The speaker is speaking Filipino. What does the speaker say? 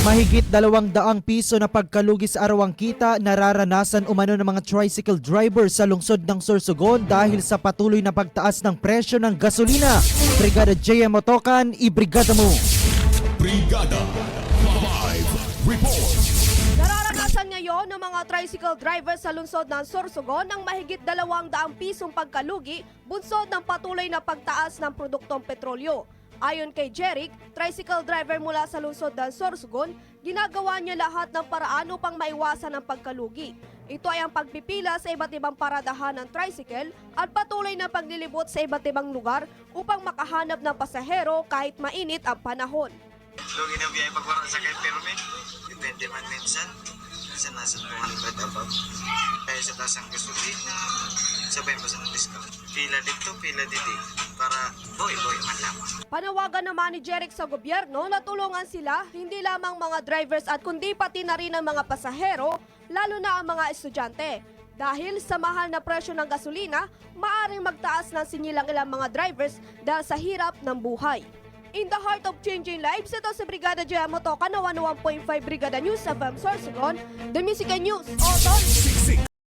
Mahigit dalawang daang piso na pagkalugi sa arawang kita nararanasan umano ng mga tricycle driver sa lungsod ng Sorsogon dahil sa patuloy na pagtaas ng presyo ng gasolina. Brigada JM Otokan, ibrigada mo! Brigada. Live report. Nararanasan ngayon ng mga tricycle driver sa lungsod ng Sorsogon ng mahigit dalawang daang pisong pagkalugi bunsod ng patuloy na pagtaas ng produktong petrolyo. Ayon kay Jeric, tricycle driver mula sa lungsod ng Sorsogon, ginagawa niya lahat ng paraan upang maiwasan ang pagkalugi. Ito ay ang pagpipila sa iba't ibang paradahan ng tricycle at patuloy na paglilibot sa iba't ibang lugar upang makahanap ng pasahero kahit mainit ang panahon. Lugi na biyahe pag wala sa kay permit. Depende man minsan. Minsan nasa 200 above. Kaya sa taas ang gasolina, sabay pa sa discount. Pila dito, pila dito. Para boy-boy man lang. Panawagan naman ni Jeric sa gobyerno na tulungan sila hindi lamang mga drivers at kundi pati na rin ang mga pasahero, lalo na ang mga estudyante. Dahil sa mahal na presyo ng gasolina, maaring magtaas ng sinilang ilang mga drivers dahil sa hirap ng buhay. In the heart of changing lives, ito sa Brigada Jaya Motoka na 101.5 Brigada News sa FM Sorsogon, The Music News. Siksik